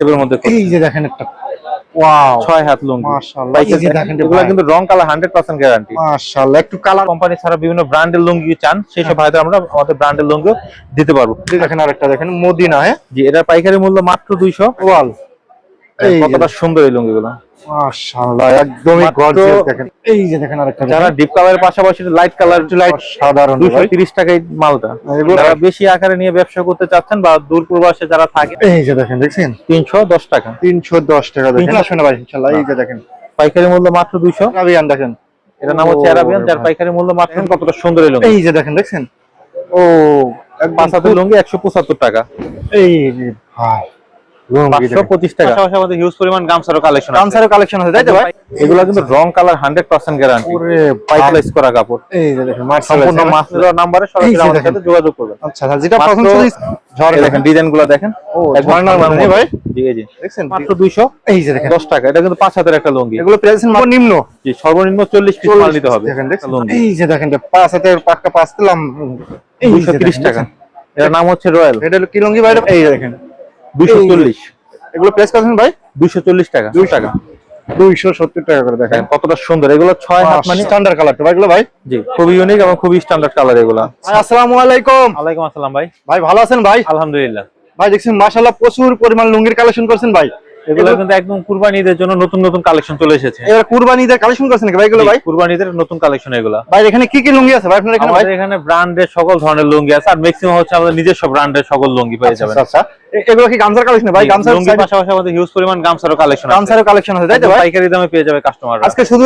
মধ্যে এই যে দেখেন একটা ওয়াও। হাত মাশাআল্লাহ। এই যে দেখেন এগুলো কিন্তু রং কালার হান্ড্রেড পার্সেন্ট গ্যারান্টি মাশাআল্লাহ একটু কালার কোম্পানি ছাড়া বিভিন্ন ব্র্যান্ডের লুঙ্গি চান সেই সব ভাইদের আমরা আমাদের ব্র্যান্ডের লুঙ্গি দিতে পারব। দেখেন আরেকটা দেখেন মদিনা হ্যাঁ? জি এটার পাইকারি মূল্য মাত্র দুইশো। ওয়াল এই যে কতটা সুন্দর এই লুঙ্গিগুলো। মাশাআল্লাহ একদমই গর্জিয়াস দেখেন। এই যে দেখেন আরেকটা যারা ডিপ কালারের পাশাপাশি লাইট কালার লাইট সাধারণ দুশো ভাই তিরিশ টাকায় মালটা। যারা বেশি আকারে নিয়ে ব্যবসা করতে চাচ্ছেন বা দূর প্রবাসে যারা থাকে এই যে দেখেন দেখছেন? তিনশো দশ টাকা। দেখেন। তিনশো- ভাই ইনশাআল্লাহ এই যে দেখেন। পাইকারি মূল্য মাত্র দুইশো। আরাবিয়ান দেখেন। এটা নাম হচ্ছে ও, যার পাইকারি মূল্য মাত্র কতটা সুন্দর লুঙ্গি। এই যে দেখেন দেখছেন? ও একদম পাঁচ হাতের লুঙ্গি একশো পঁচাত্তর টাকা। এই ভাই। টাকা। হিউজ পরিমাণ গামছারও কালেকশন গামছারও কালেকশন আছে তাই তো ভাই? এগুলো কিন্তু রং কালার হান্ড্রেড পার্সেন্ট গ্যারান্টি পাইপলাইজ করা কাপড়। এই দেখেন সম্পূর্ণ মাছ দেওয়ার নাম্বারে এই সরাসরি আমাদের সাথে যোগাযোগ করবেন। আচ্ছা আচ্ছা যেটা ঝড় দেখেন দেখেন। ঝর্ণার। ভাই? জি মাত্র এই যে দেখেন। টাকা। এটা কিন্তু হাতের একটা লুঙ্গি। এগুলো প্রাইস নিম্ন জি সর্বনিম্ন চল্লিশ পিস মাল নিতে হবে। দেখেন এই যে দেখেন হাতের পাক্কা পাঁচ দিলাম টাকা। এটার নাম হচ্ছে রয়্যাল এটা হলো কি লুঙ্গি ভাই? এই দেখেন। এই- চল্লিশ। এগুলো প্রেস কত ভাই? দুইশো চল্লিশ টাকা। দুইশো টাকা। দুইশো সত্তর টাকা করে দেখেন। কতটা সুন্দর। এগুলো ছয় হাত মানে স্ট্যান্ডার্ড কালার তো ভাই এগুলো ভাই? জি। খুবই ইউনিক এবং খুবই স্ট্যান্ডার্ড কালার এগুলা। আসসালামু আলাইকুম। ওয়ালাইকুম আসসালাম ভাই। ভাই ভালো আছেন ভাই? আলহামদুলিল্লাহ। ভাই দেখছেন মাশাআল্লাহ প্রচুর পরিমাণ লুঙ্গির কালেকশন করছেন ভাই। এগুলো কিন্তু একদম কুরবানি জন্য নতুন নতুন কালেকশন চলে এসেছে। এবার কুরবানি কালেকশন করছেন নাকি ভাই এগুলো ভাই? কুরবানি নতুন কালেকশন এগুলা। ভাই এখানে কি কি লুঙ্গি আছে ভাই আপনার এখানে ভাই? এখানে ব্র্যান্ডের সকল ধরনের লুঙ্গি আছে আর ম্যাক্সিমাম হচ্ছে আমাদের নিজস্ব ব্র্যান্ডের সকল লুঙ্গি পেয়ে যাবেন। আচ্ছা আচ্ছা। এগুলো কি গামছার কালেকশন ভাই গামছার লুঙ্গির পাশাপাশি আমাদের হিউজ পরিমাণ গামছারও কালেকশন আছে। গামছারও কালেকশন আছে তাই তো ভাই? পাইকারি দামে পেয়ে যাবে কাস্টমাররা আজকে শুধু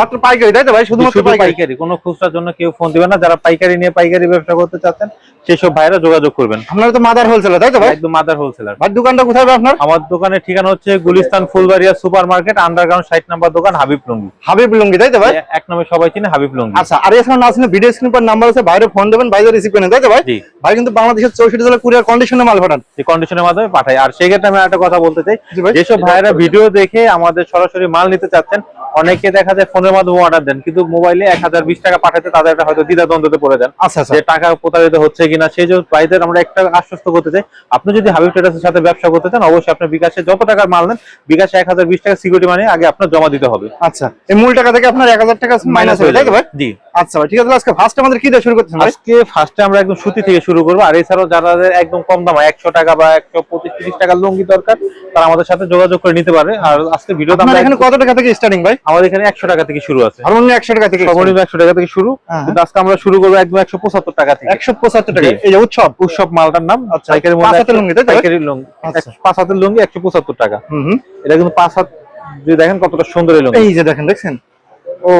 মাত্র পাইকারি তাই তো ভাই? শুধুমাত্র শুধু পাইকারি। কোনো খুচরার জন্য কেউ ফোন না। যারা পাইকারি নিয়ে পাইকারি ব্যবসা করতে চাচ্ছেন সেসব ভাইরা যোগাযোগ করবেন। আপনারা তো মাদার হোলসেলার তাই তো ভাই? একদম মাদার হোলসেলার ভাই দোকানটা কোথায় ভাই আপনার? আমার দোকানের ঠিকানা হচ্ছে Gulistan Fulbaria super market underground ষাট নাম্বার দোকান হাবিব লুঙ্গি। হাবিব লুঙ্গি তাই তো ভাই? এক নামে সবাই চিনে হাবিব লুঙ্গি। আচ্ছা আর এছাড়া না আসলে ভিডিও স্ক্রিন পর নাম্বার আছে বাইরে ফোন দেবেন বাইরে রিসিভ করেন তাই তো ভাই? ভাই কিন্তু বাংলাদেশের চৌষট্টি জেলা কুরিয়ার কন্ডিশনে মাল পাঠান। যে কন্ডিশনের মাধ্যমে পাঠাই। আর সেই ক্ষেত্রে আমি একটা কথা বলতে চাই। যেসব ভাইরা ভিডিও দেখে আমাদের সরাসরি মাল নিতে চাচ্ছেন অনেকে দেখা যায় ফোনের মাধ্যমে অর্ডার দেন কিন্তু মোবাইলে এক হাজার বিশ টাকা পাঠাতে তাদের একটা হয়তো দ্বিধা দ্বন্দ্বতে পড়ে যান আচ্ছা আচ্ছা। যে টাকা প্রতারিত হচ্ছে কিনা সেই জন্য ভাইদের আমরা একটা আশ্বস্ত করতে চাই। আপনি যদি হাবিব ট্রেডার্সের সাথে ব্যবসা করতে চান অবশ্যই আপনার বিকাশে যত টাকার মাল নেন বিকাশে এক হাজার বিশ টাকা সিকিউরিটি মানে আগে আপনার জমা দিতে হবে। আচ্ছা এই মূল টাকা থেকে আপনার এক হাজার টাকা মাইনাস হয়ে যায় তাই তো ভাই? জি। আচ্ছা ভাই ঠিক আছে আজকে ফার্স্ট আমাদের কি দিয়ে শুরু করতেছেন আজকে ফার্স্টে আমরা একদম সুতি থেকে শুরু করব আর এছাড়াও যাদের একদম কম দাম একশো টাকা বা একশো পঁচিশ তিরিশ টাকার লুঙ্গি দরকার তারা আমাদের সাথে যোগাযোগ করে নিতে পারে। আর আজকে ভিডিও আপনার এখানে কত টাকা থেকে স্টার্টিং ভাই? আমাদের এখানে একশো টাকা থেকে শুরু আছে। সর্বনিম্ন একশো টাকা থেকে সর্বনিম্ন একশো টাকা থেকে শুরু। হ্যাঁ। কিন্তু আজকে আমরা শুরু করব একদম একশো পঁচাত্তর টাকা থেকে। একশো পঁচাত্তর টাকা। এই যে উৎসব? উৎসব মালটার নাম আচ্ছা, পাঁচ হাতের লুঙ্গি, তাই। পাঁচ হাতের লুঙ্গি একশো পঁচাত্তর টাকা। হুম। এটা কিন্তু পাঁচ হাত যদি দেখেন কতটা সুন্দর লুঙ্গি। এই যে দেখেন দেখছেন? ও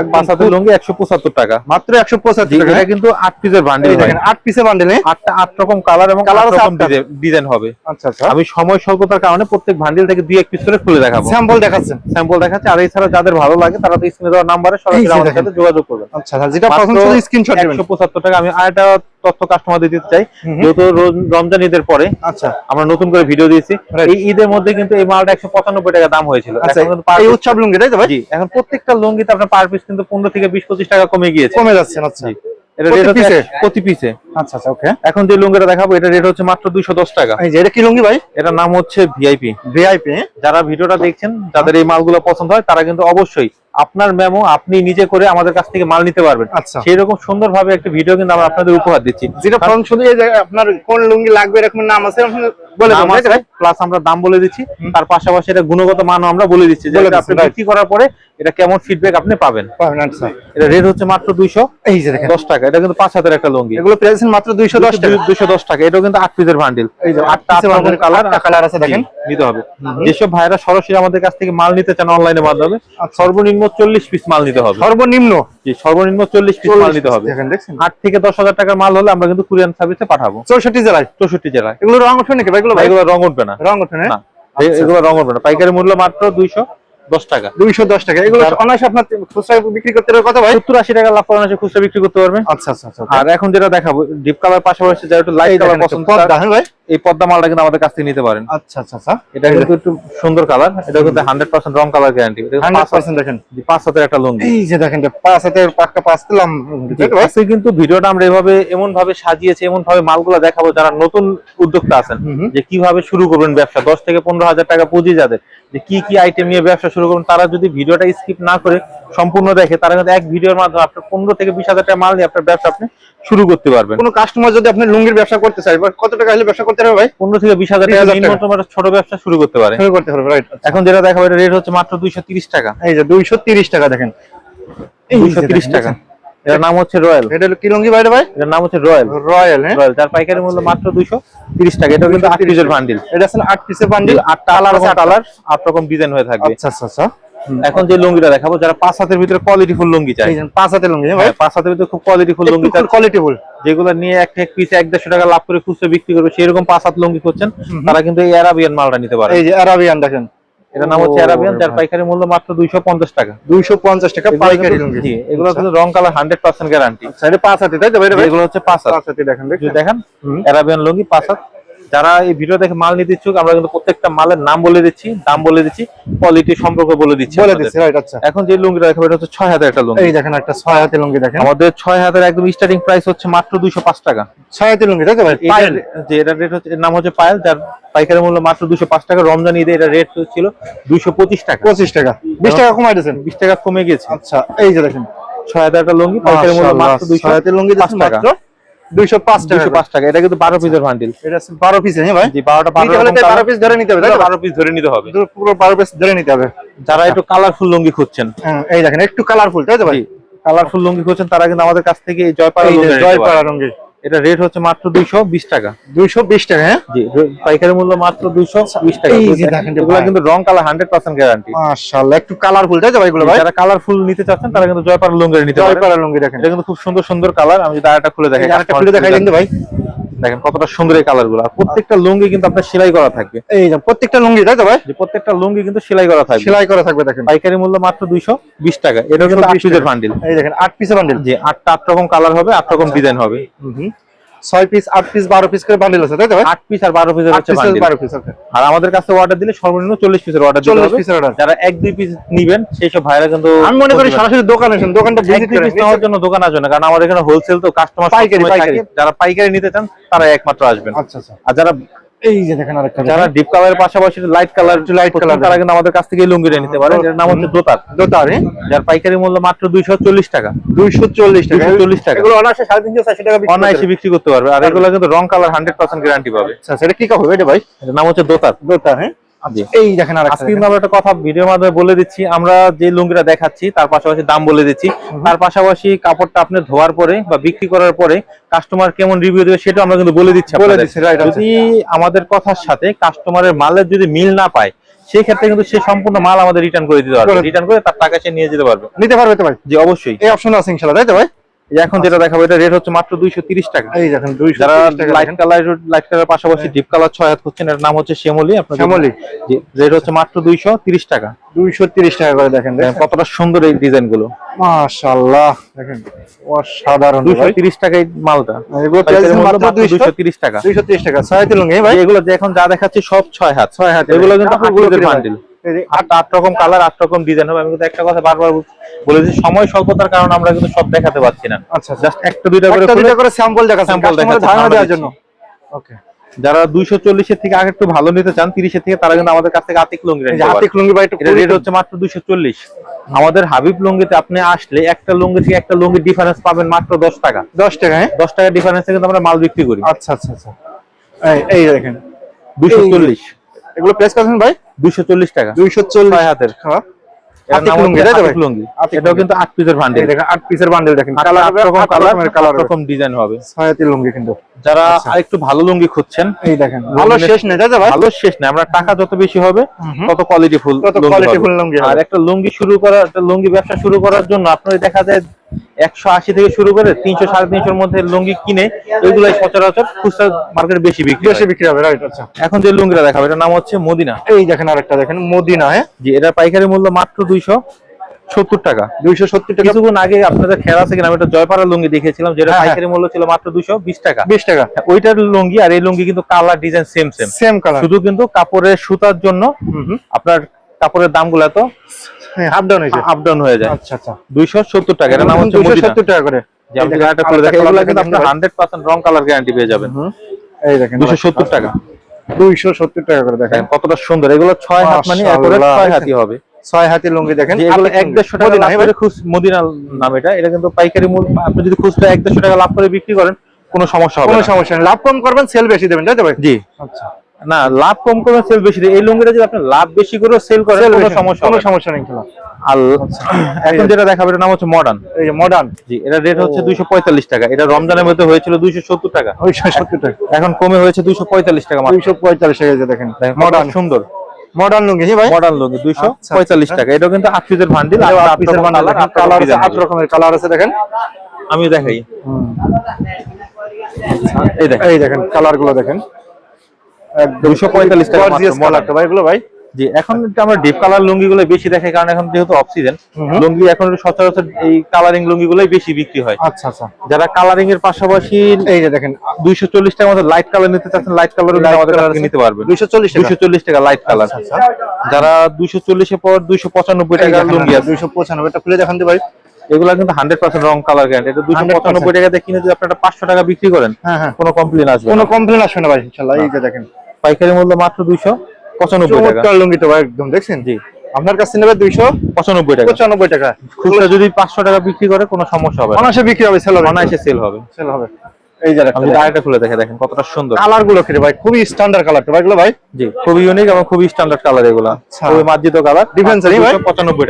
একদম পাঁচ হাতের লুঙ্গি একশো পঁচাত্তর টাকা। মাত্র একশো পঁচাত্তর টাকা। এটা কিন্তু আট পিসের বান্ডিল দেখেন আট পিসে বান্ডেলে আটটা আট রকম কালার এবং রকম ডিজাইন হবে। আচ্ছা আচ্ছা। আমি সময় স্বল্পতার কারণে প্রত্যেক ভান্ডিল থেকে দুই এক পিস করে খুলে দেখাবো। স্যাম্পল দেখাচ্ছেন। স্যাম্পল দেখাচ্ছে আর এছাড়া যাদের ভালো লাগে তারা তো স্ক্রিনে দেওয়া নাম্বারে সরাসরি আমাদের সাথে যোগাযোগ করবেন। আচ্ছা আচ্ছা যেটা শুধু স্ক্রিনশট একশো পঁচাত্তর টাকা। আমি আরেকটা তথ্য কাস্টমারদের দিতে চাই। যেহেতু রমজান ঈদের পরে আচ্ছা। আমরা নতুন করে ভিডিও দিয়েছি। এই ঈদের মধ্যে কিন্তু এই মালটা একশো পঁচানব্বই টাকা দাম হয়েছিল। আচ্ছা এই উৎসব লুঙ্গি তাই তো ভাই? এখন প্রত্যেকটা লুঙ্গিতে আপনার পার পিস কিন্তু পনেরো থেকে বিশ পঁচিশ টাকা কমে গিয়েছে। কমে যাচ্ছে আচ্ছা। এটা রেট হচ্ছে প্রতি পিসে আচ্ছা আচ্ছা ওকে এখন যে লুঙ্গিটা দেখাবো এটা রেট হচ্ছে মাত্র দুইশো দশ টাকা। এই যে এটা কি লুঙ্গি ভাই? এটার নাম হচ্ছে ভিআইপি ভিআইপি যারা ভিডিওটা দেখছেন যাদের এই মালগুলো পছন্দ হয় তারা কিন্তু অবশ্যই আপনার মেমো আপনি নিজে করে আমাদের কাছ থেকে মাল নিতে পারবেন। আচ্ছা। সেই রকম সুন্দর ভাবে একটা ভিডিও কিন্তু আমরা আপনাদের উপহার দিচ্ছি। যেটা শুধু আপনার কোন লুঙ্গি লাগবে এরকম নাম আছে বলে দেবেন তাই তো? ভাই? প্লাস আমরা দাম বলে দিচ্ছি। তার পাশাপাশি এটা গুণগত মানও আমরা বলে দিচ্ছি যে আপনি বিক্রি করার পরে এটা কেমন ফিডব্যাক আপনি পাবেন। পাবেন, আচ্ছা। এটা রেট হচ্ছে মাত্র দুইশো এই যে দশ টাকা এটা কিন্তু পাঁচ হাতের একটা লুঙ্গি। এগুলো প্রাইস মাত্র দুইশো দশ টাকা। দুইশো দশ টাকা এটাও কিন্তু আট পিসের বান্ডিল আটটা কালার আছে দেখেন। নিতে হবে। যেসব ভাইরা সরাসরি আমাদের কাছ থেকে মাল নিতে চান অনলাইনের মাধ্যমে আচ্ছা। সর্বনিম্ন চল্লিশ পিস মাল নিতে হবে। সর্বনিম্ন? সর্বনিম্ন চল্লিশ পিস মাল নিতে হবে। আট থেকে দশ হাজার টাকার মাল হলে আমরা কিন্তু কুরিয়ান সার্ভিসে পাঠাবো। চৌষট্টি জেলায়? চৌষট্টি জেলায়। এগুলো রং ওঠে নাকি? এগুলো ভাই এগুলো রং উঠবে না। রং ওঠে না? না এগুলো রং উঠবে না। পাইকারি মূল্য মাত্র দুইশো দশ টাকা। দুইশো দশ টাকা। এগুলো অনায়াসে আপনার খুচরা বিক্রি করতে পারবে কত ভাই? সত্তর আশি টাকা লাভ খুচরা বিক্রি করতে পারবেন। আচ্ছা আচ্ছা আচ্ছা। আর এখন যেটা দেখাবো ডিপ কালার পাশাপাশি যারা একটু লাইট কালার পছন্দ পছন্দ তারা- হ্যাঁ ভাই? এই পদ্মা মালটা কিন্তু আমাদের কাছ থেকে নিতে পারেন। আচ্ছা আচ্ছা আচ্ছা। এটা কিন্তু একটু সুন্দর কালার এটা কিন্তু হান্ড্রেড পার্সেন্ট রং কালার গ্যারান্টি হান্ড্রেড পার্সেন্ট দেখেন। পাঁচ হাতের একটা লুঙ্গি এই যে দেখেন যে পাঁচ হাতের পাক্কা পাঁচ দিলাম আজকে কিন্তু ভিডিওটা আমরা এভাবে এমন ভাবে সাজিয়েছি এমন ভাবে মালগুলো দেখাবো যারা নতুন উদ্যোক্তা আছেন। যে কীভাবে শুরু করবেন ব্যবসা। দশ থেকে পনেরো হাজার টাকা পুঁজি যাদের যে কি কি আইটেম নিয়ে ব্যবসা শুরু করবেন তারা যদি ভিডিওটা স্কিপ না করে সম্পূর্ণ দেখে তারা কিন্তু এক ভিডিওর মাধ্যমে আপনার পনেরো থেকে বিশ হাজার টাকা মাল নিয়ে আপনার ব্যবসা আপনি শুরু করতে পারবেন। কোনো কাস্টমার যদি আপনি লুঙ্গির ব্যবসা করতে চাই বা কত টাকা হলে ব্যবসা করতে হবে ভাই? পনেরো থেকে বিশ হাজার টাকা। একটা ছোট ব্যবসা শুরু করতে পারে। শুরু করতে হবে রাইট এখন যেটা দেখাবো এটা রেট হচ্ছে মাত্র দুইশো তিরিশ টাকা। এই যে দুইশো তিরিশ টাকা দেখেন। এই দুইশো তিরিশ টাকা। এটার নাম হচ্ছে রয়্যাল এটা হলো কি লুঙ্গি ভাই ভাই? এটার নাম হচ্ছে রয়্যাল রয়্যাল হ্যাঁ? রয়্যাল যার পাইকারি মূল্য মাত্র দুইশো তিরিশ টাকা। এটা কিন্তু আট পিসের বান্ডিল এটা আছে আট পিসের বান্ডিল আলাদা কালার আট রকম ডিজাইন হয়ে থাকবে। আচ্ছা আচ্ছা আচ্ছা। এখন যে লুঙ্গিটা দেখাবো যারা পাঁচ হাতের ভিতরে কোয়ালিটি ফুল লুঙ্গি চাই পাঁচ হাতের লুঙ্গি হ্যাঁ হ্যাঁ, পাঁচ হাতের ভিতরে খুব কোয়ালিটি ফুল লুঙ্গি চাই কোয়ালিটি ফুল যেগুলো নিয়ে এক এক পিসে এক দেড়শো টাকা লাভ করে খুচরো বিক্রি করবে সেরকম পাঁচ হাত লুঙ্গি করছেন তারা কিন্তু এই অ্যারাবিয়ান মালটা নিতে পারে। এই যে আরাবিয়ান দেখেন। এটার নাম হচ্ছে অ্যারাবিয়ান যার পাইকারি মূল্য মাত্র দুইশো পঞ্চাশ টাকা। দুইশো পঞ্চাশ টাকা পাইকারি লুঙ্গি। জি, এগুলো কিন্তু রং কালার হান্ড্রেড পার্সেন্ট গ্যারান্টি আচ্ছা পাঁচ হাতে তাই তো ভাই? এগুলো হচ্ছে পাঁচ হাত। পাঁচ হাতে দেখেন দেখেন অ্যারাবিয়ান লুঙ্গি পাঁচ হাত। যারা এই ভিডিও দেখে মাল নিতে ইচ্ছুক আমরা কিন্তু প্রত্যেকটা মালের নাম বলে দিচ্ছি দাম বলে দিচ্ছি কোয়ালিটি সম্পর্কে বলে দিচ্ছি বলে দিচ্ছি রাইট আচ্ছা। এখন যে লুঙ্গিটা দেখাবো এটা হচ্ছে ছয় হাজার একটা লুঙ্গি। এই দেখেন একটা ছয় হাতে লুঙ্গি দেখেন। আমাদের ছয় হাজার একদম স্টার্টিং প্রাইস হচ্ছে মাত্র দুইশো পাঁচ টাকা। ছয় হাতে লুঙ্গি তাই ভাই? পায়েল যে এটা রেট হচ্ছে এর নাম হচ্ছে পায়েল যার পাইকারি মূল্য মাত্র দুশো পাঁচ টাকা। রমজান ঈদে এটা রেট ছিল দুইশো পঁচিশ টাকা। পঁচিশ টাকা। বিশ টাকা কমাই দিয়েছেন বিশ টাকা কমে গেছে। আচ্ছা এই যে দেখেন। ছয় হাজার একটা লুঙ্গি পাইকারি মূল্য মাত্র দুইশো ছয় হাতে লুঙ্গি পাঁচ টাকা। মাত্র। টাকা এটা কিন্তু বারো পিসের বান্ডিল এটা আছে বারো পিস হ্যাঁ ভাই? জি পিস ধরে নিতে হবে তাই তো? বারো পিস ধরে নিতে হবে। পুরো- পুরো বারো পিস ধরে নিতে হবে। যারা একটু কালারফুল লুঙ্গি খুঁজছেন। হ্যাঁ, এই দেখেন একটু কালারফুল তাই তো ভাই? কালারফুল লুঙ্গি খুঁজছেন তারা কিন্তু আমাদের কাছ থেকে এই জয়পাড়া লুঙ্গি জয়পাড়া পারে। এটা রেট হচ্ছে মাত্র দুইশো বিশ টাকা। দুইশো বিশ টাকা হ্যাঁ? জি পাইকারি মূল্য মাত্র দুইশো বিশ টাকা। এই যে দেখেন এগুলো কিন্তু রং কালার হান্ড্রেড পার্সেন্ট গ্যারান্টি মাশাআল্লাহ একটু কালারফুল তাই ভাই এগুলো ভাই? যারা কালারফুল নিতে চাচ্ছেন তারা কিন্তু জয়পার লুঙ্গি নিতে পারেন। জয়পার লুঙ্গি দেখেন। এটা কিন্তু খুব সুন্দর সুন্দর কালার আমি যদি আরেকটা খুলে দেখাই আরেকটা খুলে দেখাই দিন ভাই। দেখেন কতটা সুন্দর এই কালারগুলো। আর প্রত্যেকটা লুঙ্গি কিন্তু আপনার সেলাই করা থাকবে। এই যে প্রত্যেকটা লুঙ্গি তাই তো ভাই? যে প্রত্যেকটা লুঙ্গি কিন্তু সেলাই করা থাকবে। সেলাই করা থাকবে দেখেন। পাইকারি মূল্য মাত্র দুইশো বিশ টাকা। এটা কিন্তু আট পিসের বান্ডিল এই দেখেন আট পিসের বান্ডিল যে আটটা আট রকম কালার হবে আট রকম ডিজাইন হবে। ছয় পিস আট পিস বারো পিস করে বান্ডিল আছে তাই তো আট পিস আর বারো পিস বারো পিস আর আমাদের কাছে অর্ডার দিলে সর্বনিম্ন চল্লিশ পিসের অর্ডার চল্লিশ পিসের অর্ডার যারা এক দুই পিস নিবেন সেই সব ভাইরা কিন্তু আমি মনে করি সরাসরি দোকানে আসেন দোকানটা এক দুই পিস নেওয়ার জন্য দোকান আসবে না কারণ আমাদের এখানে হোলসেল তো কাস্টমার পাইকারি, পাইকারি। যারা পাইকারি নিতে চান তারা একমাত্র আসবেন। আচ্ছা আচ্ছা। আর যারা এই যে দেখেন আরেকটা যারা ডিপ কালারের পাশাপাশি লাইট কালার লাইট কালার তারা কিন্তু আমাদের কাছ থেকে লুঙ্গিটা নিতে পারে যার নাম হচ্ছে দোতার দোতার যার পাইকারি মূল্য মাত্র দুইশো চল্লিশ টাকা। দুইশো চল্লিশ টাকা 240 টাকা। এগুলো অনায়াসে সাড়ে তিনশো চারশো টাকা বিক্রি করতে অনায়াসে বিক্রি করতে পারবে। আর এগুলো কিন্তু রং কালার হান্ড্রেড পার্সেন্ট গ্যারান্টি পাবে। আচ্ছা সেটা কি কাপড়? এটা ভাই? এর নাম হচ্ছে দোতার দোতার হ্যাঁ? এই দেখেন আরেকটা আজকে আমরা একটা কথা ভিডিওর মাধ্যমে বলে দিচ্ছি আমরা যে লুঙ্গিটা দেখাচ্ছি তার পাশাপাশি দাম বলে দিচ্ছি। তার পাশাপাশি কাপড়টা আপনি ধোয়ার পরে বা বিক্রি করার পরে কাস্টমার কেমন রিভিউ দেবে সেটা আমরা কিন্তু বলে দিচ্ছি যদি আমাদের কথার সাথে কাস্টমারের মালের যদি মিল না পায় সেই ক্ষেত্রে কিন্তু সে সম্পূর্ণ মাল আমাদের রিটার্ন করে দিতে পারবে। রিটার্ন করে তার টাকা সে নিয়ে যেতে পারবে। নিতে পারবে তো ভাই? জি অবশ্যই। এই অপশন আছে ইনশাআল্লাহ তাই তো ভাই? এখন যেটা দেখাবো এটা রেট হচ্ছে মাত্র দুইশো তিরিশ টাকা। এই দেখেন দুইশো যারা লাইট কালার লাইট কালার পাশাপাশি ডিপ কালার ছয় হাত হচ্ছেন এর নাম হচ্ছে শ্যামলি আপনার শ্যামলী। রেট হচ্ছে মাত্র দুইশো তিরিশ টাকা। দুইশো তিরিশ টাকা করে দেখেন কতটা সুন্দর এই ডিজাইনগুলো মাশাআল্লাহ দেখেন। অসাধারণ দুইশো তিরিশ টাকা এই মালটা। মাত্র দুইশো 230 টাকা। দুইশো তিরিশ টাকা। ছয় লুঙ্গি ভাই। এগুলো এখন যা দেখাচ্ছি সব ছয় হাত। ছয় হাত এগুলো কিন্তু? বান্ডিল আট আট রকম কালার আট রকম ডিজাইন হবে। আমি কিন্তু একটা কথা বারবার বলেছি সময় স্বল্পতার কারণে আমরা কিন্তু সব দেখাতে পারছি না। আচ্ছা আচ্ছা। জাস্ট একটা দুইটা করে দুইটা করে স্যাম্পল দেখাচ্ছেন Sample কাস্টমারের ধারণা ধারণা দেওয়ার জন্য। ওকে যারা দুইশো চল্লিশের থেকে আগে একটু ভালো নিতে চান তিরিশের থেকে তারা কিন্তু আমাদের কাছ থেকে আতিক লুঙ্গি রেট হচ্ছে মাত্র দুইশো চল্লিশ। আমাদের হাবিব লুঙ্গিতে আপনি আসলে একটা লুঙ্গি থেকে একটা লুঙ্গির ডিফারেন্স পাবেন মাত্র দশ টাকা। দশ টাকা হ্যাঁ? দশ টাকা ডিফারেন্সে কিন্তু আমরা মাল বিক্রি করি। আচ্ছা আচ্ছা আচ্ছা। এই দেখেন। দুইশো চল্লিশ। এগুলো প্রেস করছেন ভাই? দুইশো চল্লিশ টাকা। দুইশো চল্লিশ। ছয় হাতের। হ্যাঁ। ভাই? এটাও কিন্তু আট পিসের বান্ডিল এই দেখেন আট পিসের বান্ডেল দেখেন। কালার রকম কালার কালার রকম ডিজাইন হবে। ছয়াতি লুঙ্গি কিন্তু। যারা আরেকটু ভালো লুঙ্গি খুঁজছেন এই দেখেন ভালো শেষ নেই তো ভাই? ভালো শেষ না আমরা টাকা যত বেশি হবে তত কোয়ালিটি ফুল তত quality full লুঙ্গি আর একটা লুঙ্গি শুরু করা একটা লুঙ্গি ব্যবসা শুরু করার জন্য আপনার দেখা যায় একশো আশি থেকে শুরু করে তিনশো সাড়ে তিনশোর মধ্যে লুঙ্গি কিনে এগুলাই সচরাচর খুচরা মার্কেটে বেশি বিক্রি বেশি বিক্রি হবে রাইট আচ্ছা। এখন যে লুঙ্গিটা দেখাবো এটার নাম হচ্ছে মদিনা। এই দেখেন আরেকটা দেখেন মদিনা হ্যাঁ? জি এটার পাইকারি মূল্য মাত্র দুইশো সত্তর টাকা। দুইশো সত্তর টাকা। কিছুক্ষণ আগে আপনাদের খেয়াল আছে কিনা আমি একটা জয়পাড়া লুঙ্গি দেখিয়েছিলাম যেটা হ্যাঁ, হ্যাঁ। পাইকারি মূল্য ছিল মাত্র দুশো বিশ টাকা। বিশ টাকা। ওইটার লুঙ্গি আর এই লুঙ্গি কিন্তু colour design same same same colour শুধু কিন্তু কাপড়ের সুতার জন্য আপনার কাপড়ের দামগুলো হাফ ডাউন হয়েছে। আপ ডাউন হয়ে যায়। আচ্ছা আচ্ছা। দুইশো সত্তর টাকা এটার নাম হচ্ছে দুইশো মদিনা। সত্তর টাকা করে। যে আপনি গাড়িটা দেখেন এগুলো কিন্তু। হান্ড্রেড পার্সেন্ট রং কালার গ্যারান্টি পেয়ে যাবেন। এই দেখেন দুশো সত্তর টাকা। দুইশো সত্তর টাকা করে দেখেন। কতটা সুন্দর। এগুলো ছয় হাত মানে একরে মাশাআল্লাহ। ছয় হাতি হবে। ছয় হাতি লুঙ্গি দেখেন। এগুলো এক দেড়শো টাকা লাভ করে। মদিনা নাম এটা। এটা কিন্তু পাইকারি মূল আপনি যদি খুচরা এক দেড়শো টাকা লাভ করে বিক্রি করেন কোনো সমস্যা হবে কোনো সমস্যা নেই। লাভ কম করবেন সেল বেশি দেবেন তাই তো ভাই? জি। আচ্ছা। না লাভ কম করে সেল বেশি। এই লুঙ্গিটা যদি আপনি লাভ বেশি করে সেল করেন কোনো সমস্যা কোনো সমস্যা নেই খেলা। আর এখন যেটা দেখাবে এটার নাম হচ্ছে মডার্ন এই যে মডার্ন জি এটা রেট হচ্ছে দুইশো পঁয়তাল্লিশ টাকা। এটা রমজানের মধ্যে হয়েছিল দুইশো সত্তর টাকা। ওইশো সত্তর টাকা। এখন কমে হয়েছে দুইশো পঁয়তাল্লিশ টাকা মাত্র। দুইশো পঁয়তাল্লিশ টাকা যে দেখেন মডার্ন সুন্দর। মডার্ন লুঙ্গি হ্যাঁ ভাই? মডার্ন লুঙ্গি দুইশো আচ্ছা, পঁয়তাল্লিশ আচ্ছা। টাকা। এটাও কিন্তু আট পিসের ভান্ডিল পিসের বান্ডেল কালার আছে আট রকমের কালার আছে দেখেন। আমি দেখাই। এই দেখ এই দেখেন কালারগুলো দেখেন। দুইশো পঁয়তাল্লিশ টাকা গর্জিয়াস মাত্র, কালারটা ভাই এগুলো ভাই? জি এখন একটু আমরা ডিপ কালার লুঙ্গি গুলো বেশি দেখে কারণ এখন যেহেতু অফ সিজন লুঙ্গি এখন সচরাচর এই কালারিং লুঙ্গি গুলোই বেশি বিক্রি হয়। আচ্ছা আচ্ছা। যারা কালারিং এর পাশাপাশি এই যে দেখেন দুইশো চল্লিশ মতো লাইট কালার নিতে চাচ্ছেন লাইট কালার আমাদের কাছে নিতে পারবেন। দুইশো চল্লিশ দুইশো চল্লিশ টাকা লাইট কালার আচ্ছা, যারা দুইশো চল্লিশের পর দুইশো পঁচানব্বই টাকা লুঙ্গি আছে। দুইশো পঁচানব্বই এটা খুলে দেখান ভাই। এগুলা কিন্তু হান্ড্রেড পার্সেন্ট রং কালার গ্যারান্টি এটা দুইশো 100% পঁচানব্বই টাকাতে কিনে যদি আপনারা পাঁচশো টাকা বিক্রি করেন হ্যাঁ হ্যাঁ। কোনো কমপ্লেন আসবে কোনো। কমপ্লেন আসবে না ভাই ইনশাল্লাহ। এই যে দেখেন পাইকারি মূল্য মাত্র দুইশো পঁচানব্বই টাকা। ভাই একদম দেখছেন? জি। আপনার কাছে নেবে দুইশো পঁচানব্বই টাকা। পঁচানব্বই টাকা। খুচরা যদি পাঁচশো টাকা বিক্রি করে কোনো সমস্যা হবে না। অনাসে বিক্রি হবে সেল হবে। অনায়াসে সেল হবে। সেল হবে। এই যে আমি আরেকটা খুলে দেখে দেখেন কতটা সুন্দর। কালারগুলো ভাই? খুবই স্ট্যান্ডার্ড কালার ভাই এগুলো ভাই? জি খুবই ইউনিক এবং খুবই স্ট্যান্ডার্ড কালার এগুলা। আচ্ছা। খুবই মার্জিত কালার ভাই?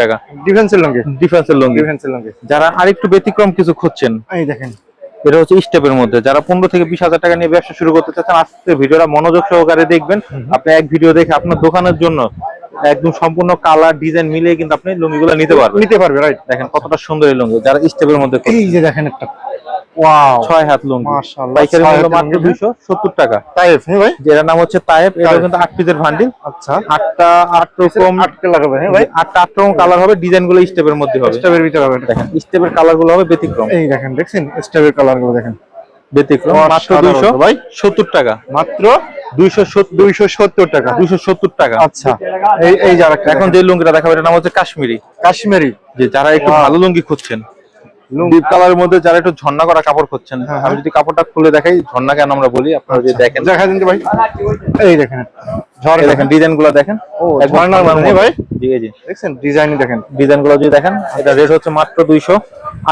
টাকা। ডিফেন্সের লুঙ্গি। ডিফেন্সের লুঙ্গি। ডিফেন্সের লুঙ্গি। যারা আরেকটু ব্যতিক্রম কিছু খুঁজছেন এই দেখেন। এটা হচ্ছে স্টেপের মধ্যে। যারা পনেরো থেকে বিশ হাজার টাকা নিয়ে ব্যবসা শুরু করতে চাচ্ছেন আজকে ভিডিওটা মনোযোগ সহকারে দেখবেন। আপনি এক ভিডিও দেখে আপনার দোকানের জন্য একদম সম্পূর্ণ কালার ডিজাইন মিলিয়ে কিন্তু আপনি লুঙ্গিগুলো নিতে পারবেন। নিতে পারবে রাইট দেখেন কতটা সুন্দর এই লুঙ্গি যারা স্টেপের মধ্যে এই যে দেখেন একটা ওয়াও ছয় হাত লুঙ্গি। মাশাআল্লাহ, পাইকারি মূল্য মাত্র লুঙ্গি, দুইশো সত্তর টাকা। তাই হ্যাঁ ভাই? যেটার নাম হচ্ছে তায়েব এটা কিন্তু আট পিসের ভান্ডিল আচ্ছা। আটটা আট রকম আটকে লাগাবে হ্যাঁ ভাই? আটটা আট রকম কালার হবে ডিজাইনগুলো স্টেপের মধ্যে হবে। স্টেপের ভিতরে হবে দেখেন স্টেপের কালারগুলো হবে ব্যতিক্রম। এই দেখেন দেখছেন? স্টেপের কালারগুলো দেখেন। ব্যতিক্রম মাত্র ভাই। টাকা। মাত্র দুইশো সত্তর দুইশো সত্তর টাকা দুইশো সত্তর টাকা। আচ্ছা এই এই যারা এখন যে লুঙ্গিটা দেখাবো এটার নাম হচ্ছে কাশ্মীরি। কাশ্মীরি। যে যারা একটু. ভালো লুঙ্গি খুঁজছেন ডিপ কালারের মধ্যে যারা একটু ঝর্ণা করা কাপড় খুঁজছেন হ্যাঁ, আমি যদি কাপড়টা খুলে দেখাই ঝর্ণা কেন আমরা বলি? আপনারা যদি দেখেন। দেখা দিন ভাই এই দেখেন। দেখেন ডিজাইনগুলো মধ্যে। ভাই? জি জি দেখছেন দেখেন। ডিজাইনগুলো যদি দেখেন এটা রেট হচ্ছে মাত্র দুইশো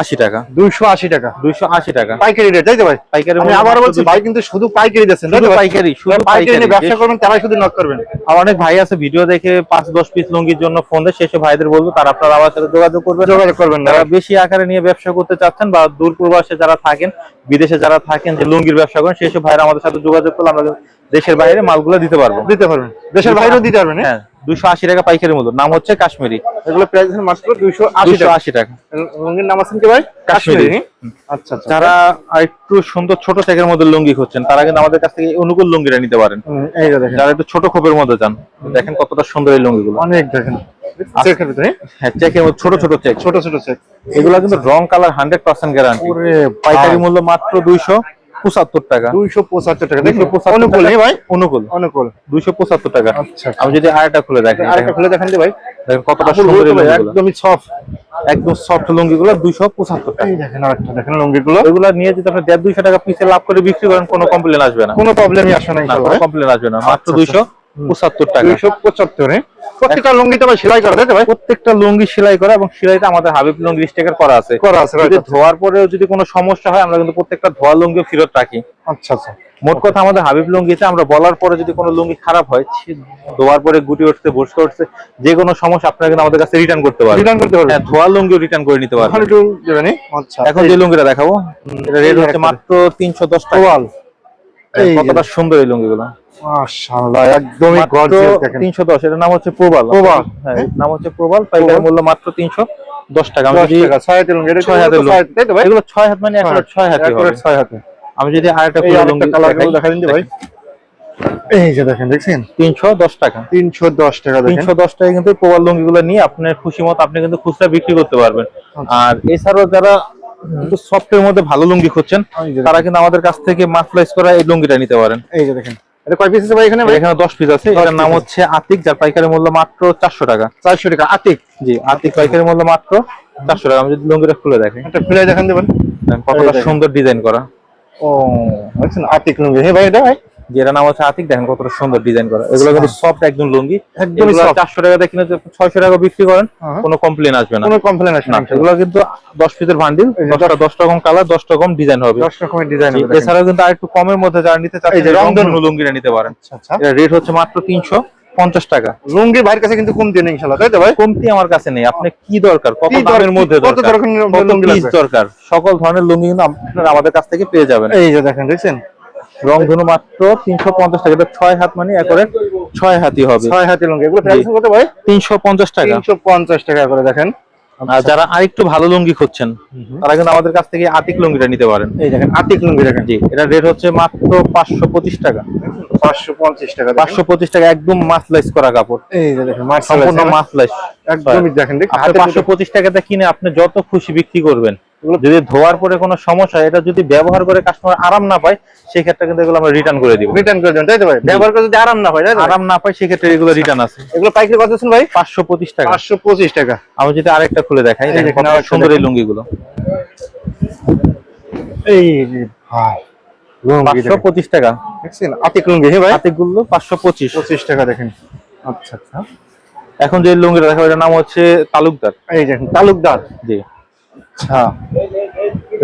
আশি টাকা। দুইশো আশি টাকা। দুইশো আশি টাকা। পাইকারি রেট তাই তো ভাই? পাইকারি আমি আবার বলছি ভাই কিন্তু শুধু পাইকারি দিচ্ছেন শুধু পাইকারি শুধু পাইকারি নিয়ে ব্যবসা করবেন তারাই শুধু নক করবেন। আমার অনেক ভাই আছে ভিডিও দেখে পাঁচ দশ পিস লুঙ্গির জন্য ফোন দেয় শেষে ভাইদের বলব তারা আপনারা আমার সাথে যোগাযোগ করবেন। যোগাযোগ করবেন যারা বেশি আকারে নিয়ে ব্যবসা করতে চাচ্ছেন বা দূর প্রবাসে যারা থাকেন বিদেশে যারা থাকেন যে লুঙ্গির ব্যবসা করেন সেসব ভাইরা আমাদের সাথে যোগাযোগ করলে আমরা দেশের বাইরে মালগুলো দিতে পারব। দিতে পারবেন। দেশের বাইরেও দিতে পারবেন হ্যাঁ? হ্যাঁ দুইশো আশি টাকা পাইকারি মূল্য। নাম হচ্ছে কাশ্মীরি। এগুলো প্রাইস মাত্র দুইশো আশি দুইশো টাকা আশি টাকা। লুঙ্গির নাম আছেন কি ভাই? কাশ্মীরি। কাশ্মীরি। আচ্ছা আচ্ছা। যারা একটু সুন্দর ছোট চেকের মধ্যে লুঙ্গি খুঁজছেন তারা কিন্তু আমাদের কাছ থেকে অনুকূল লুঙ্গিটা নিতে পারেন। যারা একটু ছোট খোপের মধ্যে যান দেখেন কতটা সুন্দর এই লুঙ্গিগুলো। অনেক দেখেন। ভিতরে হ্যাঁ ছোট ছোট চেক। ছোট ছোট চেক। এগুলো কিন্তু রং কালার হান্ড্রেড পার্সেন্ট গ্যারান্টি পাইকারি মূল্য মাত্র দুইশো। পঁচাত্তর টাকা। দুইশো পঁচাত্তর টাকা দেখুন। অনুকূল নেই ভাই? অনুকূল। অনুকূল। দুইশো পঁচাত্তর টাকা। আচ্ছা। আমি যদি আরেকটা খুলে দেখি আরেকটা খুলে দেখান ভাই। দেখেন কতটা সুন্দর একদমই সফট একদম সফট লুঙ্গি গুলো দুইশো পঁচাত্তর টাকা। দেখেন আরেকটা দেখেন লুঙ্গি গুলো এগুলো নিয়ে যদি আপনি দেড় দুইশো টাকা পিসে লাভ করে বিক্রি করেন কোনো কমপ্লেন আসবে না। কোনো প্রবলেমই আসে না কমপ্লেন আসবে না। মাত্র আচ্ছা, দুইশো। পঁচাত্তর টাকা। দুইশো পঁচাত্তর প্রত্যেকটা লুঙ্গি তো ভাই সেলাই করা তাই ভাই? প্রত্যেকটা লুঙ্গি সেলাই করা এবং সেলাইটা আমাদের হাবিব লুঙ্গি স্টিকার করা আছে। করা আছে যদি ধোয়ার পরেও যদি কোনো সমস্যা হয় আমরা কিন্তু প্রত্যেকটা ধোয়া লুঙ্গি ফেরত রাখি। আচ্ছা আচ্ছা। মোট কথা আমাদের হাবিব লুঙ্গিতে আমরা বলার পরে যদি কোনো লুঙ্গি খারাপ হয় ধোয়ার পরে গুটি উঠছে বসতে উঠছে যে কোনো সমস্যা আপনারা কিন্তু আমাদের কাছে রিটার্ন করতে পারবেন। রিটার্ন করতে পারবেন। হ্যাঁ ধোয়া লুঙ্গিও রিটার্ন করে নিতে পারবেন। এই? আচ্ছা। এখন যে লুঙ্গিটা দেখাবো এটা রেট হচ্ছে মাত্র তিনশো দশ টাকা। ওয়াল এই যে। কতটা সুন্দর এই লুঙ্গিগুলো। মাশাআল্লাহ একদমই গর্জিয়াস দেখেন। তিনশো দশ নাম হচ্ছে প্রবাল। প্রবাল। হ্যাঁ নাম হচ্ছে প্রবাল পাইকারি মূল্য মাত্র তিনশো দশ টাকা। আমি যদি টাকা ছয় হাতের লুঙ্গি এটা ছয় হাতের তো তাই তো ভাই? এগুলো ছয় হাত মানে একবার ছয় হাতি হবে। Accurate হাতে। আমি যদি আরেকটা এই ফুলের আরেকটা লুঙ্গি দেখাই, দিন ভাই? এই যে দেখেন দেখছেন? তিনশো দশ টাকা। তিনশো দশ টাকা দেখেন। টাকা কিন্তু প্রবালগুলো নিয়ে আপনার খুশি মত আপনি কিন্তু খুচরা বিক্রি করতে পারবেন। আচ্ছা। আর এছাড়াও যারা একটু সফটের মধ্যে ভালো লুঙ্গি খুঁজছেন তারা কিন্তু আমাদের কাছ থেকে মাফলাইজ করা এই লুঙ্গিটা নিতে পারেন। এই যে দেখেন। এটা কয় পিস আছে ভাই এখানে এখানে পিস আছে। এটার নাম হচ্ছে আতিক যার পাইকারি মূল্য মাত্র চারশো টাকা। চারশো টাকা আতিক? জি আতিক পাইকারি মূল্য মাত্র চারশো টাকা। আমি যদি লুঙ্গিটা খুলে দেখি একটা খুলে দেখেন দেবেন। কতটা সুন্দর ডিজাইন করা। ও আতিক লুঙ্গি। হ্যাঁ ভাই এটা ভাই? যেটা নাম হচ্ছে আতিক দেখেন কতটা সুন্দর ডিজাইন করা। এগুলো কিন্তু সফট একদম লুঙ্গি। চারশো টাকা কিনে টাকা বিক্রি করেন হ্যাঁ। কোনো কমপ্লেন আসবে না। কোনো কমপ্লেন আসবে না এগুলো কিন্তু পিসের বান্ডিল রকম কালার দশ রকম ডিজাইন হবে। দশ রকমের ডিজাইন কিন্তু আরেকটু কমের মধ্যে যারা নিতে চাচ্ছেন রংধনু। লুঙ্গিটা নিতে পারেন। আচ্ছা আচ্ছা। এটা রেট হচ্ছে মাত্র তিনশো পঞ্চাশ টাকা। লুঙ্গি ভাইয়ের কাছে কিন্তু কম দিয়ে নেই ইনশাল্লাহ তাই তো ভাই? কমতি আমার কাছে নেই আপনি কি দরকার? কত দামের মধ্যে? দরকার? সকল ধরনের লুঙ্গি কিন্তু আপনারা আমাদের কাছ থেকে পেয়ে যাবেন। এই যে দেখেন দেখছেন? রংধনু মাত্র তিনশো পঞ্চাশ টাকা। এটা ছয় হাত মানে একরে ছয় হাতই হবে। ছয় হাতি লুঙ্গি। এগুলো প্রাইস কত ভাই তিনশো পঞ্চাশ টাকা। তিনশো পঞ্চাশ টাকা করে দেখেন। আর যারা আরেকটু ভালো লুঙ্গি খুঁজছেন তারা কিন্তু আমাদের কাছ থেকে আতিক লুঙ্গিটা নিতে পারেন। এই দেখেন আতিক লুঙ্গি দেখেন। জি এটা রেট হচ্ছে মাত্র পাঁচশো পঁচিশ টাকা। পাঁচশো পঞ্চাশ টাকা পাঁচশো পঁচিশ টাকা একদম মাসলাইজ করা কাপড়। এই যে দেখেন সম্পূর্ণ মাসলাইজ একদমই দেখেন দেখেন। পাঁচশো পঁচিশ টাকাতে কিনে আপনি যত খুশি বিক্রি করবেন যদি ধোয়ার পরে কোনো সমস্যা এটা যদি ব্যবহার করে কাস্টমার আরাম না পায় সেক্ষেত্রে কিন্তু এগুলো আমরা রিটার্ন করে দিব। রিটার্ন করে দেন তাই তো ভাই? ব্যবহার করে যদি আরাম না হয় তাই আরাম না পায় সেক্ষেত্রে এগুলো রিটার্ন আছে। এগুলো পাইকারি কত আছেন ভাই? পাঁচশো পঁচিশ টাকা। পাঁচশো পঁচিশ টাকা। আমি যদি আরেকটা খুলে দেখাই এই দেখেন আরেকটা সুন্দর এই। লুঙ্গিগুলো। এই ভাই পাঁচশো পঁচিশ টাকা। দেখছেন? আতিক লুঙ্গি হ্যাঁ ভাই? হাতে গুলো পাঁচশো পঁচিশ। পঁচিশ টাকা দেখেন। আচ্ছা আচ্ছা। এখন যে লুঙ্গিটা দেখা এটার নাম হচ্ছে তালুকদার। এই দেখেন তালুকদার। জি। আচ্ছা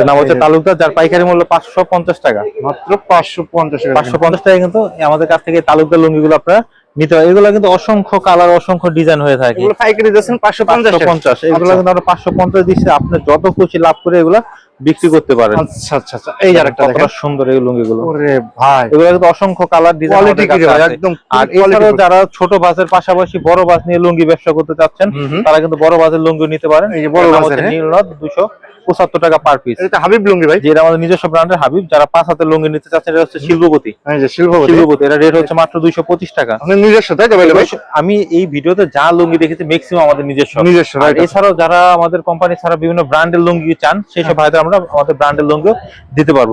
নাম হচ্ছে তালুকদার যার পাইকারি মূল্য পাঁচশো পঞ্চাশ টাকা। মাত্র পাঁচশো পঞ্চাশ টাকা। পাঁচশো পঞ্চাশ টাকা কিন্তু আমাদের কাছ থেকে তালুকদার লুঙ্গিগুলো আপনারা নিতে হয় এগুলো কিন্তু অসংখ্য কালার অসংখ্য ডিজাইন হয়ে থাকে। এগুলো পাইকারি দিচ্ছেন পাঁচশো পঞ্চাশ পঞ্চাশ এগুলো কিন্তু আমরা পাঁচশো পঞ্চাশ দিচ্ছি। আপনি যত খুশি লাভ করে এগুলা বিক্রি করতে পারেন। আচ্ছা আচ্ছা আচ্ছা। এই যে আরেকটা দেখেন। সুন্দর এই লুঙ্গিগুলো। ওরে ভাই। এগুলো কিন্তু অসংখ্য কালার ডিজাইন? একদম আর এছাড়াও যারা ছোট বাসের পাশাপাশি বড় বাস নিয়ে লুঙ্গি ব্যবসা করতে চাচ্ছেন। তারা কিন্তু বড় বাসের লুঙ্গি নিতে পারেন। এই যে বড় বাসের, নীল? নীলনদ দুশো পঁচাত্তর টাকা পার পিস এটা হাবিব লুঙ্গি ভাই। যেটা আমাদের নিজস্ব ব্র্যান্ডের হাবিব যারা পাঁচ হাতের লুঙ্গি নিতে চাচ্ছেন এটা হচ্ছে শিল্পপতি। শিল্পপতি। এটা রেট হচ্ছে মাত্র দুইশো পঁচিশ টাকা। নিজস্ব তাই ভাই? ভাই আমি এই ভিডিওতে যা লুঙ্গি দেখেছি ম্যাক্সিমাম আমাদের নিজস্ব। নিজস্ব। এছাড়াও যারা আমাদের কোম্পানি ছাড়া বিভিন্ন ব্র্যান্ডের লুঙ্গি চান সেই সব ভাইদের আমরা আমাদের ব্র্যান্ডের লুঙ্গিও দিতে পারব।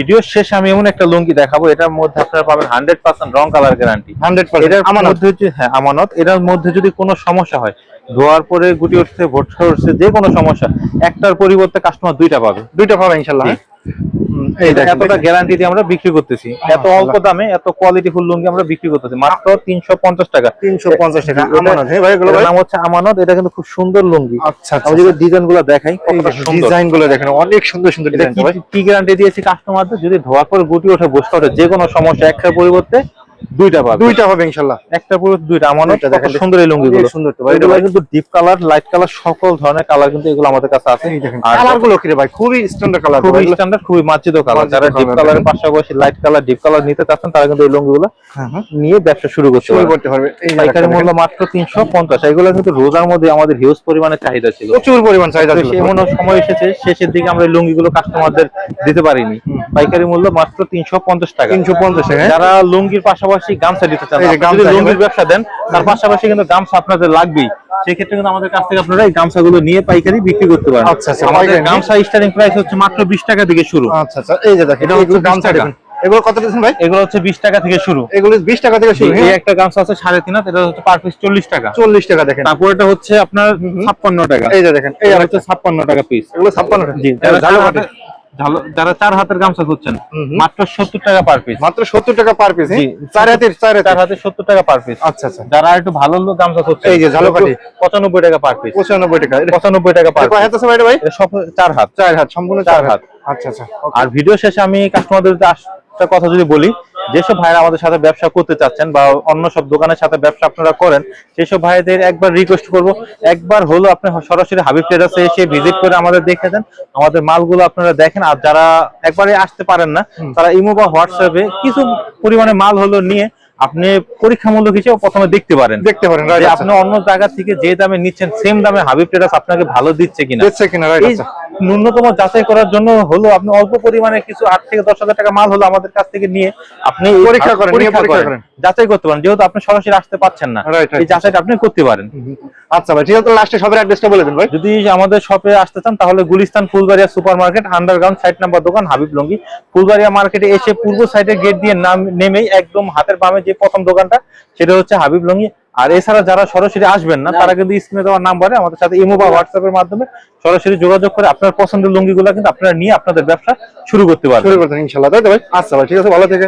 ভিডিও শেষে আমি এমন একটা লুঙ্গি দেখাবো এটার মধ্যে আপনারা পাবেন হান্ড্রেড পার্সেন্ট রং কালার গ্যারান্টি হান্ড্রেড এটার মধ্যে হচ্ছে হ্যাঁ আমানত। এটার মধ্যে যদি কোনো সমস্যা হয় ধোয়ার পরে গুটি উঠছে ভোটকা উঠছে যে কোনো সমস্যা। একটার পরিবর্তে কাস্টমার দুইটা পাবে। দুইটা পাবে ইনশাল্লাহ। হ্যাঁ? এতটা গ্যারান্টি দিয়ে আমরা বিক্রি করতেছি। এত অল্প দামে এত কোয়ালিটি ফুল লুঙ্গি আমরা বিক্রি করতেছি। মাত্র তিনশো পঞ্চাশ টাকা। তিনশো পঞ্চাশ টাকা আমানত হ্যাঁ নাম হচ্ছে আমানত এটা কিন্তু খুব সুন্দর লুঙ্গি। আচ্ছা আচ্ছা আমি যদি ডিজাইনগুলো দেখাই ডিজাইনগুলো দেখেন অনেক সুন্দর সুন্দর ডিজাইন কি ভাই। কি গ্যারান্টি দিয়েছি কাস্টমারদের যদি ধোয়ার পর গুটি ওঠে বসতে ওঠে যে কোনো সমস্যা একটার পরিবর্তে দুইটা পাবে। হবে দেখেন, সুন্দর এই লুঙ্গি গুলো সুন্দর তো ভাই এগুলো কিন্তু ডিপ কালার লাইট কালার সকল ধরনের কালার কিন্তু এগুলো আমাদের কাছে আছে। আর কালারগুলো কি রে ভাই? খুবই স্ট্যান্ডার্ড কালার খুবই স্ট্যান্ডার্ড খুবই মার্জিত কালার যারা ডিপ কালারের পাশাপাশি লাইট কালার ডিপ কালার নিতে চাচ্ছেন তারা কিন্তু এই লুঙ্গিগুলো হ্যাঁ হ্যাঁ। নিয়ে ব্যবসা শুরু করতে শুরু করতে পারবে। এই পাইকারি মূল্য মাত্র তিনশো পঞ্চাশ। এগুলো কিন্তু রোজার মধ্যে আমাদের হিউজ পরিমাণে চাহিদা ছিল। প্রচুর পরিমাণ চাহিদা ছিল। এমন সময় এসেছে শেষের দিকে আমরা লুঙ্গি গুলো কাস্টমারদের দিতে পারিনি। পাইকারি মূল্য মাত্র তিনশো পঞ্চাশ টাকা। তিনশো পঞ্চাশ টাকা হ্যাঁ? যারা লুঙ্গির পাশাপাশি গামছা দিতে চান। লুঙ্গির ব্যবসা দেন তার পাশাপাশি কিন্তু গামছা আপনাদের লাগবেই সেক্ষেত্রে কিন্তু আমাদের কাছ থেকে আপনারা এই গামছাগুলো নিয়ে পাইকারি বিক্রি করতে পারেন। আচ্ছা, আচ্ছা, আমাদের গামছা স্টার্টিং প্রাইস হচ্ছে মাত্র বিশ টাকা থেকে শুরু। আচ্ছা আচ্ছা এই যে দেখেন এটা হচ্ছে এগুলো 20 গামছা টাকা। এগুলো কত দিচ্ছেন ভাই? এগুলো হচ্ছে বিশ টাকা থেকে শুরু। এগুলো বিশ টাকা থেকে শুরু এই একটা গামছা আছে সাড়ে তিন হাত এটা হচ্ছে পার পিস চল্লিশ টাকা। চল্লিশ টাকা দেখেন। তারপর এটা হচ্ছে আপনার ছাপ্পান্ন টাকা। এই যে দেখেন এই হচ্ছে ছাপ্পান্ন টাকা পিস এগুলো ছাপ্পান্ন টাকা। জি যারা চার হাতের- গামছা খুঁজছেন। মাত্র সত্তর টাকা পার পিস মাত্র সত্তর টাকা পার পিস চার হাতের চার চার হাতে সত্তর টাকা পার পিস আচ্ছা আচ্ছা। যারা একটু ভালো গামছা খুঁজছেন এই যে ঝালকাঠি। পঁচানব্বই টাকা পার পিস পঁচানব্বই টাকা। পঁচানব্বই টাকা পার হাত আছে ভাই? সব চার হাত। চার হাত সম্পূর্ণ চার হাত। আচ্ছা আচ্ছা। আর ভিডিও শেষে আমি কাস্টমারদের একটা কথা যদি বলি যেসব ভাইরা আমাদের সাথে ব্যবসা করতে চাচ্ছেন বা অন্য সব দোকানের সাথে ব্যবসা আপনারা করেন সেসব ভাইদের একবার রিকোয়েস্ট করব। একবার হলো আপনি সরাসরি হাবিব ট্রেডার্সে এসে ভিজিট করে আমাদের দেখে দেন। আমাদের মালগুলো আপনারা দেখেন। আর যারা একবারে আসতে পারেন না তারা ইমো বা হোয়াটসঅ্যাপে কিছু পরিমাণে মাল হলো নিয়ে আপনি পরীক্ষামূলক হিসেবে প্রথমে দেখতে পারেন। দেখতে পারেন আপনি অন্য জায়গা থেকে যে দামে নিচ্ছেন সেম দামে হাবিব ট্রেডার্স আপনাকে ভালো দিচ্ছে কিনা। দেখছে কিনা ন্যূনতম যাচাই করার জন্য হলো আপনি অল্প পরিমাণে কিছু আট থেকে দশ হাজার টাকা মাল হলো আমাদের কাছ থেকে নিয়ে আপনি পরীক্ষা করেন। যাচাই করতে পারেন যেহেতু আপনি সরাসরি আসতে পারছেন না. এই যাচাইটা আপনি করতে পারেন। আচ্ছা ভাই ঠিক আছে লাস্টে সবের অ্যাড্রেসটা বলে দিন ভাই। যদি আমাদের শপে আসতে চান তাহলে Gulistan Fulbaria super market underground side number দোকান হাবিব লঙ্গি। ফুলবাড়িয়া মার্কেটে এসে পূর্ব সাইডে গেট দিয়ে নাম নেমেই একদম হাতের বামে যে প্রথম দোকানটা সেটা হচ্ছে হাবিব লঙ্গি। আর এছাড়া যারা সরাসরি আসবেন না তারা কিন্তু স্ক্রিনে দেওয়ার নাম্বারে আমাদের সাথে ইমো বা হোয়াটসঅ্যাপের মাধ্যমে সরাসরি যোগাযোগ করে আপনার পছন্দের লুঙ্গিগুলো কিন্তু আপনারা নিয়ে আপনাদের ব্যবসা শুরু করতে পারবেন। শুরু ইনশাল্লাহ। তাই তো ভাই? আচ্ছা ভাই ঠিক আছে ভালো থেকে